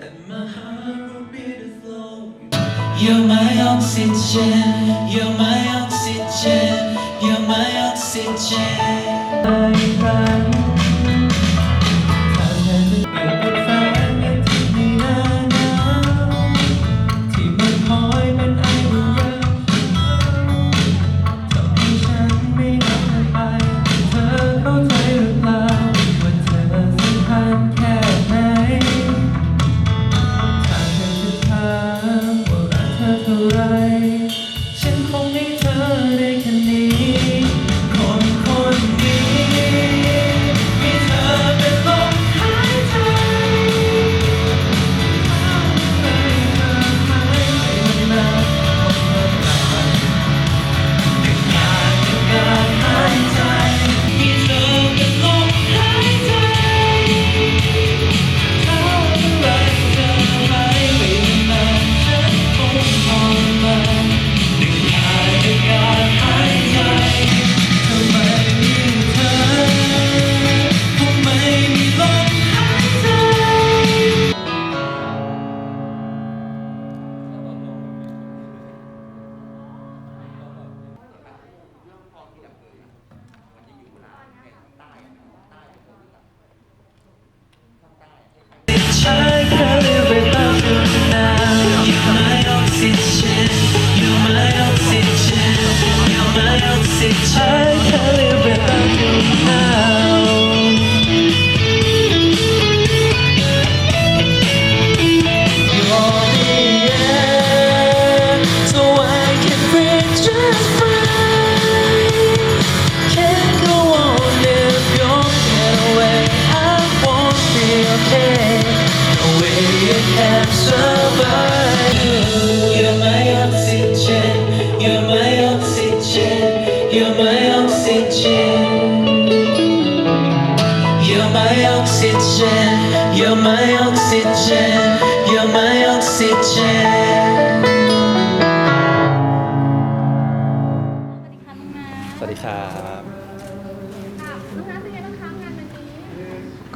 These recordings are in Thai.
and my heart will beat. You're my oxygen, you're my oxygen, you're my oxygen.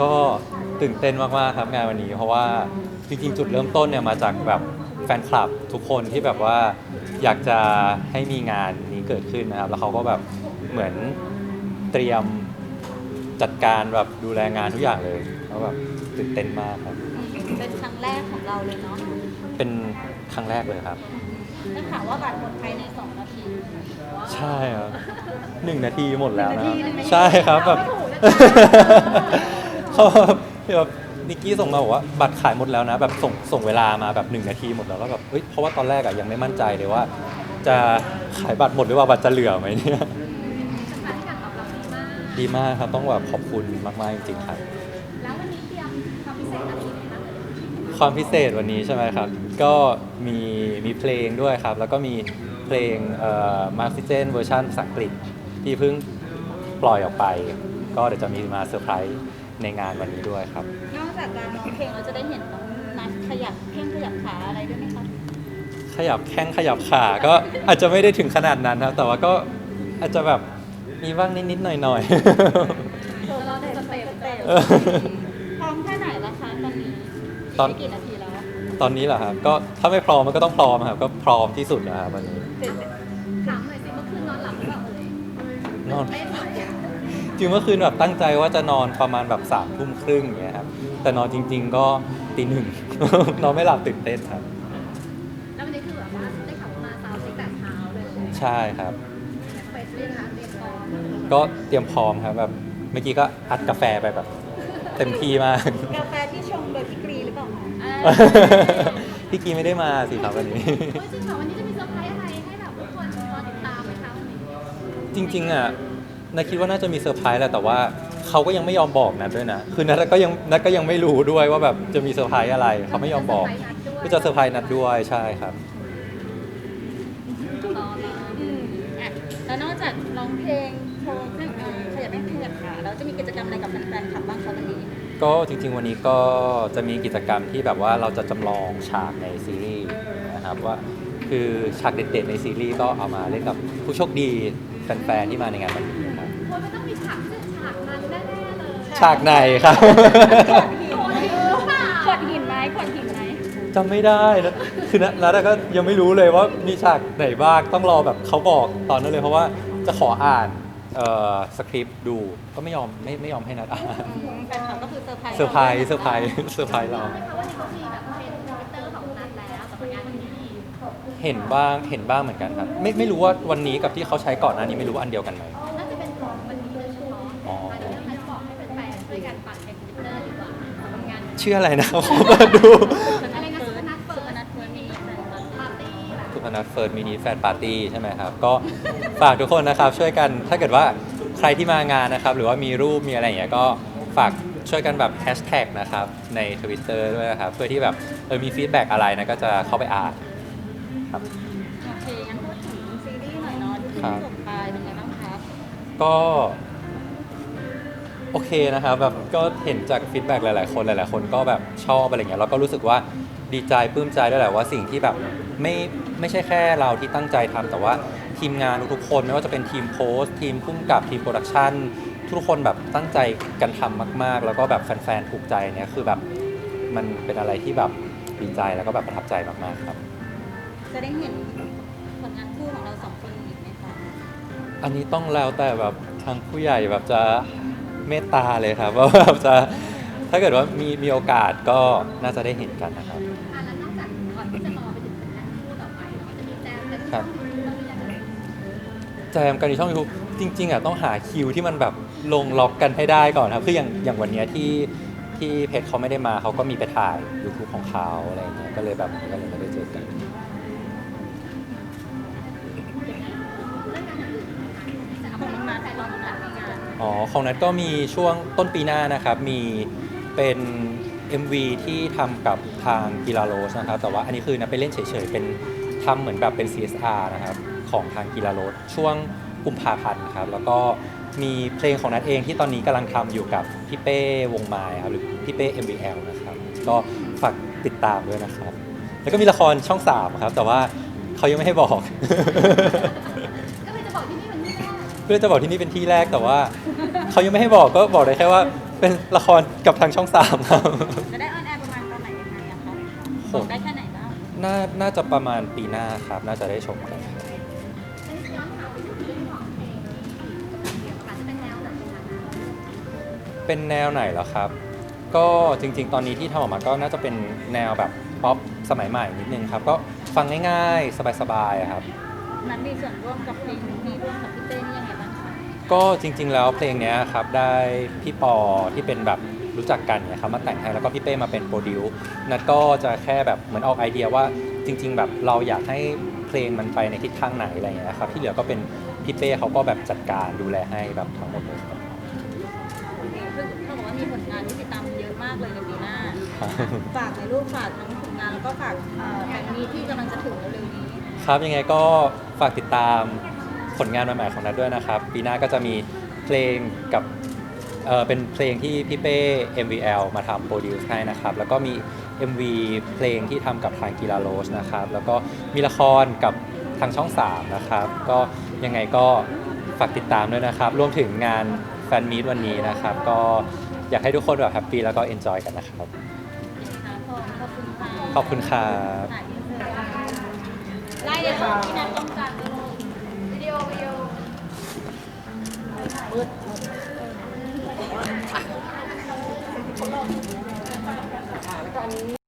ก็ตื่นเต้นมากๆครับงานวันนี้ เพราะว่าจริงๆ จุดเริ่มต้นเนี่ยมาจากแบบแฟนคลับทุกคนที่แบบว่าอยากจะให้มีงานนี้เกิดขึ้นนะครับ แล้วเขาก็แบบเหมือนเตรียมจัดการแบบดูแลงานทุกอย่างเลยแล้วแบบตื่นเต้นมากครับ เป็นครั้งแรกของเราเลยเนาะเป็นครั้งแรกเลยครับ ได้ข่าวว่าบัตรหมดภายใน2นาทีใช่ครับหนึ่งนาทีหมดแล้วนะคหนึ่รับงนาทีหนึ่งนาทีใช่ครับแบบเอาไม่ถูกนะจ๊ะ เขาแบบแบบนิกกี้ส่งมาบอกว่าบัตรขายหมดแล้วนะแบบส่งส่งเวลามาแบบหนึ่งนาทีหมดแล้วแล้วแบบเฮ้ยเพราะว่าตอนแรกอะยังไม่มั่นใจเลยว่า จะขายบัตรหมดหรือว่าบัตรจะเหลือไหมเนี่ยสถานการณ์ตอบรับดีมาก ดีมากครับต้องแบบขอบคุณมากๆจริงๆครับ แล้ววันนี้เตรียมความพิเศษอะไรไหมคะความพิเศษวันนี้ใช่ไหมครับ ก็มีมีเพลงด้วยครับ แล้วก็มีเพลงเอ่อมาร์ซิเจนเวอร์ชันภาษาอังกฤษที่เพิ่งปล่อยออกไป ก็เดี๋ยวจะมีมาเซอร์ไพรส์ ในงานวันนี้ด้วยครับ นอกจากการร้องเพลงเราจะได้เห็นน้องนัดขยับแข้งขยับขาอะไรด้วยไหมคะขยับแข้งขยับขาก็อาจจะไม่ได้ถึงขนาดนั้นครับ แต่ว่าก็อาจจะแบบมีบ้างนิดๆหน่อยโชว์เราได้สเต็ปสเต็ปๆเออพร้อมแค่ไหนละคะตอนนี้ตอน ได้กี่นาทีแล้วตอนนี้เหรอครับก็ถ้าไม่พร้อมมันก็ต้องพร้อมครับ ก็พร้อมที่สุดแล้วครับวันนี้ ถามหน่อยสิเมื่อคืนนอนหลับหรือเปล่าเอ่ยนอนเล่นหน่อย จริงเมื่อคืนแบบตั้งใจว่าจะนอนประมาณแบบสามทุ่มครึ่งอย่างเงี้ยครับแต่นอนจริง ๆ ก็ตีหนึ่ง นอนไม่หลับตื่นเต้นครับ แล้ววันนี้คือแบบว่าได้ข่าวว่ามาซาวด์เช็คแต่เช้าเลยใช่ครับ ไปเรียนนะคะเรียนก่อนก็เตรียมพร้อมครับแบบเมื่อกี้ก็อัดกาแฟไปแบบ เต็มที่มาก กาแฟที่ชงโดยพี่กรีหรือเปล่าคะพี่กีไม่ได้มาสิครับวันนี้ เฮ้ยจริงเหรอวันนี้จะมีเซอร์ไพรส์อะไรให้แบบทุกคนรอติดตามไหมคะวันนี้จริงๆอะ นาคิดว่าน่าจะมีเซอร์ไพรส์แหละแต่ว่าเขาก็ยังไม่ยอมบอกนัดด้วยนะ คือนัดก็ยังนัดก็ยังไม่รู้ด้วยว่าแบบจะมีเซอร์ไพรส์อะไรเขาไม่ยอมบอก ก็จะเซอร์ไพรส์นัดด้วยใช่ครับรอมาอืมอะแล้วนอกจากร้องเพลงโชว์เครื่องเอ่อขยับแข้งขยับขาแล้วจะมีกิจกรรมอะไรกับแฟนๆคลับบ้างคะวันนี้ ก็จริงๆวันนี้ก็จะมีกิจกรรมที่แบบว่าเราจะจำลองฉากในซีรีส์นะครับว่าคือฉากเด็ดๆในซีรีส์ก็เอามาเล่นกับผู้โชคดีแฟนๆที่มาในงานวันนี้ครับโอ้ยมันต้องมีฉาก ฉากนั้นแน่ๆเลยฉากไหนครับขวดหินหรือเปล่าขวดหินไหมขวดหินไหมจำไม่ได้นะคือนะนัทก็ยังไม่รู้เลยว่ามีฉากไหนบ้างต้องรอแบบเขาบอกตอนนั้นเลยเพราะว่าจะขออ่านเอ่อสคริปต์ดูก็ไม่ยอมไม่ไม่ยอมให้นัดอ่านอืมแฟนคลับก็คือเซอร์ไพรส์เซอร์ไพรส์เซอร์ไพรส์เซอร์ไพรส์เราเพราะว่าเขามีแบบเป็นทวิตเตอร์ของนัดแล้วกับงานวันนี้เห็นบ้างเห็นบ้างเหมือนกันครับ ไม่ไม่รู้ว่าวันนี้กับที่เขาใช้ก่อนหน้านี้ไม่รู้ว่าอันเดียวกันไหม ชื่ออะไรนะขอมาดูอะไรนะสุพนัทเฟิร์สนัทเฟิร์สมีแฟนปาร์ตี้แบบสุพนัทเฟิร์สมินิแฟนปาร์ตี้ใช่ไหมครับ ก็ฝากทุกคนนะครับช่วยกันถ้าเกิดว่าใครที่มางานนะครับ หรือว่ามีรูปมีอะไรอย่างเงี้ยก็ฝากช่วยกันแบบแฮชแท็กนะครับใน Twitter ด้วยนะครับ เพื่อที่แบบเออมีฟีดแบ็กอะไรนะก็จะเข้าไปอ่านครับโอเคงั้นพูดถึงซีรีส์หน่อยเนาะที่เพิ่งจบไปเป็นไงบ้างครับก็ โอเคนะครับแบบก็เห็นจากฟีดแบ็กหลาย ๆ คนหลาย ๆ คนก็แบบชอบอะไรเงี้ยแล้วก็รู้สึกว่าดีใจปลื้มใจด้วยแหละว่าสิ่งที่แบบไม่ไม่ใช่แค่เราที่ตั้งใจทำแต่ว่าทีมงานทุกๆคนไม่ว่าจะเป็นทีมโพสต์ทีมพุ่มกับทีมโปรดักชันทุกคนแบบตั้งใจกันทำมาก ๆ แล้วก็แบบแฟน ๆ ถูกใจเนี่ยคือแบบมันเป็นอะไรที่แบบดีใจแล้วก็แบบประทับใจมาก ๆ ครับ จะได้เห็นผลงานคู่ของเราสองคนอีกไหมคะอันนี้ต้องแล้วแต่แบบทางผู้ใหญ่แบบจะ เมตตาเลยครับว่าแบบจะถ้าเกิดว่ามีมีโอกาสก็น่าจะได้เห็นกันนะครับ อะแล้วนอกจากก่อนที่จะรอไปถึงผลงานคู่ต่อไปเราก็จะมีแจมกันที่ครับต้องมีอะไรแจมกันในช่อง YouTube จริง ๆอะต้องหาคิวที่มันแบบลงล็อกกันให้ได้ก่อนครับคืออย่างอย่างวันเนี้ยที่ที่เพจเขาไม่ได้มาเขาก็มีไปถ่าย YouTube ของเขาอะไรอย่างเงี้ยก็เลยแบบก็เลยไม่ได้เจอกัน อ๋อ ของนัทก็มีช่วงต้นปีหน้านะครับ มีเป็น MV ที่ทำกับทางกีฬาโรสนะครับ แต่ว่าอันนี้คือนัทไปเล่นเฉยๆ เป็นทำเหมือนแบบเป็น CSR นะครับ ของทางกีฬาโรสช่วงกุมภาพันธ์ครับ แล้วก็มีเพลงของนัทเองที่ตอนนี้กำลังทำอยู่กับพี่เป้วงไม้ครับหรือพี่เป้ MVL นะครับ ก็ฝากติดตามด้วยนะครับ แล้วก็มีละครช่อง3ครับแต่ว่าเขายังไม่ให้บอก ก็เลยจะบอกที่นี่มันไม่ได้เพื่อจะบอกที่นี่เป็นที่แรกแต่ว่า เขายังไม่ให้บอกก็บอกได้แค่ว่า เป็นละครกับทางช่องสามครับ จะได้ออนแอร์ประมาณตอนไหนยังไงอะครับโหบอกได้แค่ไหนบ้างน่าน่าจะประมาณปีหน้าครับ น่าจะได้ชมกันครับอันนี้ย้อนถามไปถึงเรื่องของเพลงที่เกี่ยวกับจะเป็นแนวไหนคะเป็นแนวไหนเหรอครับ ก็จริง ๆ ตอนนี้ที่ทำออกมาก็น่าจะเป็นแนวแบบป๊อปสมัยใหม่นิดนึงครับ ก็ฟังง่ายๆ สบายๆอะครับ นัทมีส่วนร่วมกับเพลงนี้ร่วมกับพี่เต้ ก็จริง ๆ แล้วเพลงเนี้ยครับได้พี่ปอที่เป็นแบบรู้จักกันเนี่ยครับมาแต่งให้แล้วก็พี่เป้มาเป็นโปรดิวนัดก็จะแค่แบบเหมือนออกไอเดียว่าจริง ๆ แบบเราอยากให้เพลงมันไปในทิศทางไหนอะไรอย่างเงี้ยครับที่เหลือก็เป็นพี่เป้เขาก็แบบจัดการดูแลให้แบบทั้งหมดเลยครับเขาบอกว่ามีผลงานที่ติดตามเยอะมากเลยในปีหน้า ฝากในรูปฝากทั้งผลงานแล้วก็ฝากเอ่อแฟนมีที่กำลังจะถึงเร็วๆนี้ ครับยังไงก็ฝากติดตาม ผลงานใหม่ๆของนัดด้วยนะครับ ปีหน้าก็จะมีเพลงกับเอ่อเป็นเพลงที่พี่เป้ MVL มาทำโปรดิวซ์ให้นะครับ แล้วก็มี MV เพลงที่ทำกับทางกีฬาโรสนะครับ แล้วก็มีละครกับทางช่อง 3 นะครับ ก็ยังไงก็ฝากติดตามด้วยนะครับ รวมถึงงานแฟนมีตวันนี้นะครับ ก็อยากให้ทุกคนแบบแฮปปี้แล้วก็เอนจอยกันนะครับ ขอบคุณค่ะขอบคุณครับถ่ายอินเสิร์ตไล่เลยค่ะที่นัทต้องการ วิดีโอวิดีโอมืด